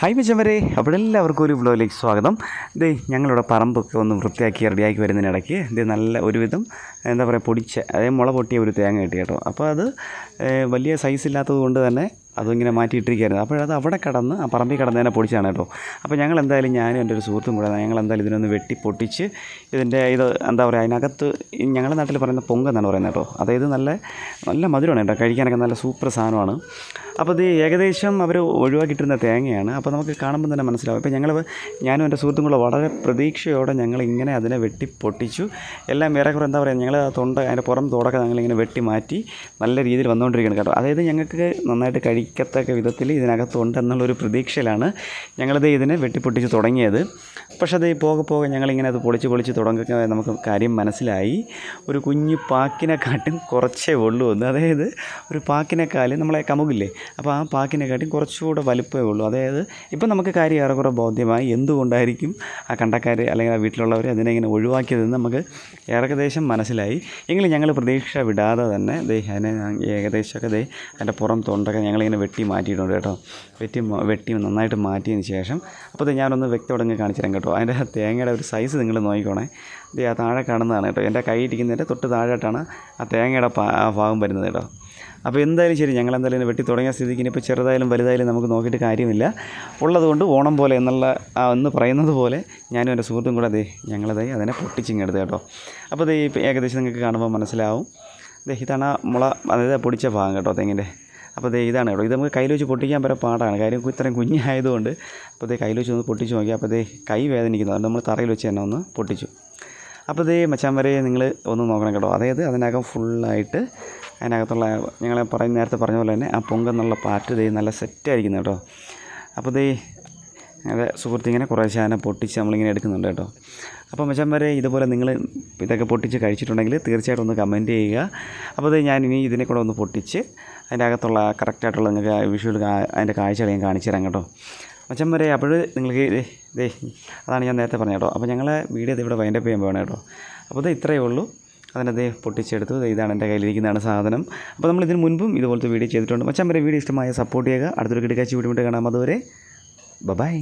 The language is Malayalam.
ഹായ് മിച്ചവരെ അവിടെ എല്ലാവർക്കും ഒരു വ്ലോഗിലേക്ക് സ്വാഗതം. ദേ ഞങ്ങളുടെ പറമ്പൊക്കെ ഒന്ന് വൃത്തിയാക്കി റെഡിയാക്കി വരുന്നതിനിടയ്ക്ക് ഇത് നല്ല ഒരുവിധം എന്താ പറയുക പൊടിച്ച അതായത് മുള പൊട്ടിയ ഒരു തേങ്ങ കിട്ടി കേട്ടോ. അപ്പോൾ അത് വലിയ സൈസ് ഇല്ലാത്തത് കൊണ്ട് തന്നെ അതിങ്ങനെ മാറ്റിയിട്ടിരിക്കുകയായിരുന്നു. അത് അവിടെ കടന്ന് ആ പറമ്പിൽ കടന്നതിനെ പൊടിച്ചാണ് കേട്ടോ. അപ്പോൾ ഞങ്ങൾ എന്തായാലും ഞാനും എന്റെ ഒരു സുഹൃത്തും കൂടെ ഞങ്ങൾ എന്തായാലും ഇതിനൊന്ന് വെട്ടി പൊട്ടിച്ച് ഇതിന്റെ ഇത് എന്താ പറയുക അതിനകത്ത് ഞങ്ങളുടെ നാട്ടിൽ പറയുന്ന പൊങ്കെന്നാണ് പറയുന്നത് കേട്ടോ. അതായത് നല്ല നല്ല മധുരമാണ് കേട്ടോ. കഴിക്കാനൊക്കെ നല്ല സൂപ്പർ സാധനമാണ്. അപ്പോൾ ഇത് ഏകദേശം അവർ ഒഴിവാക്കിയിട്ടിരുന്ന തേങ്ങയാണ്. അപ്പോൾ നമുക്ക് കാണുമ്പോൾ തന്നെ മനസ്സിലാവും. ഇപ്പോൾ ഞങ്ങൾ ഞാനും എന്റെ സുഹൃത്തും കൂടെ വളരെ പ്രതീക്ഷയോടെ ഞങ്ങൾ ഇങ്ങനെ അതിനെ വെട്ടി പൊട്ടിച്ചു. എല്ലാം ഏറെക്കുറെ എന്താ പറയുക ഞങ്ങൾ തൊണ്ട അതിന്റെ പുറം തോടൊക്കെ ഞങ്ങളിങ്ങനെ വെട്ടി മാറ്റി നല്ല രീതിയിൽ വന്നുകൊണ്ടിരിക്കുകയാണ് കേട്ടോ. അതായത് ഞങ്ങൾക്ക് നന്നായിട്ട് കഴിക്കത്തക്ക വിധത്തിൽ ഇതിനകത്തുണ്ടെന്നുള്ളൊരു പ്രതീക്ഷയിലാണ് ഞങ്ങളിത് ഇതിനെ വെട്ടിപ്പൊട്ടിച്ച് തുടങ്ങിയത്. പക്ഷേ അത് പോകെ പോകെ ഞങ്ങളിങ്ങനെ അത് പൊളിച്ച് പൊളിച്ച് തുടങ്ങുക നമുക്ക് കാര്യം മനസ്സിലായി. ഒരു കുഞ്ഞു പാക്കിനെക്കാട്ടും കുറച്ചേ ഉള്ളൂ എന്ന്. അതായത് ഒരു പാക്കിനെക്കാളും നമ്മളെ കമുകില്ലേ? അപ്പോൾ ആ പാക്കിനെക്കാട്ടും കുറച്ചുകൂടെ വലുപ്പമേ ഉള്ളൂ. അതായത് ഇപ്പം നമുക്ക് കാര്യം ഏറെക്കുറെ ബോധ്യമായി എന്തുകൊണ്ടായിരിക്കും ആ കണ്ടക്കാർ അല്ലെങ്കിൽ ആ വീട്ടിലുള്ളവർ അതിനെ ഇങ്ങനെ ഒഴിവാക്കിയതെന്ന് നമുക്ക് ഏകദേശം മനസ്സിലായി. എങ്കിലും ഞങ്ങൾ പ്രതീക്ഷ വിടാതെ തന്നെ ദേ അതിനെ ഏകദേശമൊക്കെ ദേ അതിന്റെ പുറം തൊണ്ടൊക്കെ ഞങ്ങളിങ്ങനെ വെട്ടി മാറ്റിയിട്ടുണ്ട് കേട്ടോ. വെട്ടി വെട്ടി നന്നായിട്ട് മാറ്റിയതിന് ശേഷം. അപ്പോൾ ഞാനൊന്ന് വ്യക്തോടങ്ങ് കാണിച്ചു തരാം കേട്ടോ. അതിന്റെ തേങ്ങയുടെ ഒരു സൈസ് നിങ്ങൾ നോക്കിക്കോണേ. ഇത് ആ താഴെ കാണുന്നതാണ് കേട്ടോ. എന്റെ കൈ ഇരിക്കുന്നതിന്റെ തൊട്ട് താഴെയായിട്ടാണ് ആ തേങ്ങയുടെ ഭാഗം വരുന്നത് കേട്ടോ. അപ്പോൾ എന്തായാലും ശരി ഞങ്ങൾ എന്തായാലും വെട്ടി തുടങ്ങിയ സ്ഥിതിക്ക് ഇനിയിപ്പോൾ ചെറുതായാലും വലുതായാലും നമുക്ക് നോക്കിയിട്ട് കാര്യമില്ല. ഉള്ളതുകൊണ്ട് ഓണം പോലെ എന്നുള്ള എന്ന് പറയുന്നത് പോലെ ഞാനും എന്റെ സുഹൃത്തും കൂടെ അതെ ഞങ്ങളതായി അതിനെ പൊട്ടിച്ചിങ്ങെടുത്ത് കേട്ടോ. അപ്പോൾ ഇത് ഏകദേശം നിങ്ങൾക്ക് കാണുമ്പോൾ മനസ്സിലാവും. ഇതാണ് മുള അതായത് പൊടിച്ച ഭാഗം കേട്ടോ തെങ്ങിന്റെ. അപ്പോൾ ദേ ഇതാണ് കേട്ടോ. ഇത് നമുക്ക് കയ്യിൽ വെച്ച് പൊട്ടിക്കാൻ വരെ പാടാണ്. കാര്യം ഇത്രയും കുഞ്ഞായതുകൊണ്ട് അപ്പോൾ ദേ കയ്യിൽ വെച്ച് ഒന്ന് പൊട്ടിച്ച് നോക്കി അപ്പോൾ ദേ കൈ വേദനിക്കുന്നു. അതുകൊണ്ട് നമ്മൾ തറയിൽ വെച്ച് തന്നെ ഒന്ന് പൊട്ടിച്ചു. അപ്പോൾ ദേ മച്ചാൻ വരെ നിങ്ങൾ ഒന്ന് നോക്കണം കേട്ടോ. അതായത് അതിനകം ഫുള്ളായിട്ട് അതിനകത്തുള്ള ഞങ്ങൾ പറഞ്ഞ നേരത്തെ പറഞ്ഞ പോലെ തന്നെ ആ പൊങ്കെന്നുള്ള പാറ്റ് ദേ നല്ല സെറ്റായിരിക്കുന്നു കേട്ടോ. അപ്പോൾ ദേ അതെ സുഹൃത്തിങ്ങനെ കുറേ അതിനെ പൊട്ടിച്ച് നമ്മളിങ്ങനെ എടുക്കുന്നുണ്ട് കേട്ടോ. അപ്പോൾ മച്ചാൻ വരെ ഇതുപോലെ നിങ്ങൾ ഇതൊക്കെ പൊട്ടിച്ച് കഴിച്ചിട്ടുണ്ടെങ്കിൽ തീർച്ചയായിട്ടും ഒന്ന് കമന്റ് ചെയ്യുക. അപ്പോൾ അത് ഞാൻ ഇനി ഇതിനെ കൂടെ ഒന്ന് പൊട്ടിച്ച് അതിന്റെ അകത്തുള്ള കറക്റ്റായിട്ടുള്ള നിങ്ങൾക്ക് വിഷ്വൽ അതിന്റെ കാഴ്ചകൾ ഞാൻ കാണിച്ചു തരാം കേട്ടോ. മച്ചം വരെ അപ്പോൾ നിങ്ങൾക്ക് ദേ അതാണ് ഞാൻ നേരത്തെ പറഞ്ഞ കേട്ടോ. അപ്പോൾ ഞങ്ങളെ വീഡിയോ ഇത് ഇവിടെ വൈൻഡപ്പ് ചെയ്യാൻ പോകണം കേട്ടോ. അപ്പോൾ ഇത് ഇത്രയേ ഉള്ളൂ. അതിനത് പൊട്ടിച്ചെടുത്തു. ഇതാണ് എന്റെ കയ്യിലിരിക്കുന്നതാണ് സാധനം. അപ്പോൾ നമ്മൾ ഇതിന് മുൻപും ഇതുപോലത്തെ വീഡിയോ ചെയ്തിട്ടുണ്ട്. മച്ചാൻ വരെ വീഡിയോ ഇഷ്ടമായ സപ്പോർട്ട് ചെയ്യുക. അടുത്തൊരു കിടക്കാച്ചി വീഡിയോ കാണാം. അതുവരെ ബൈ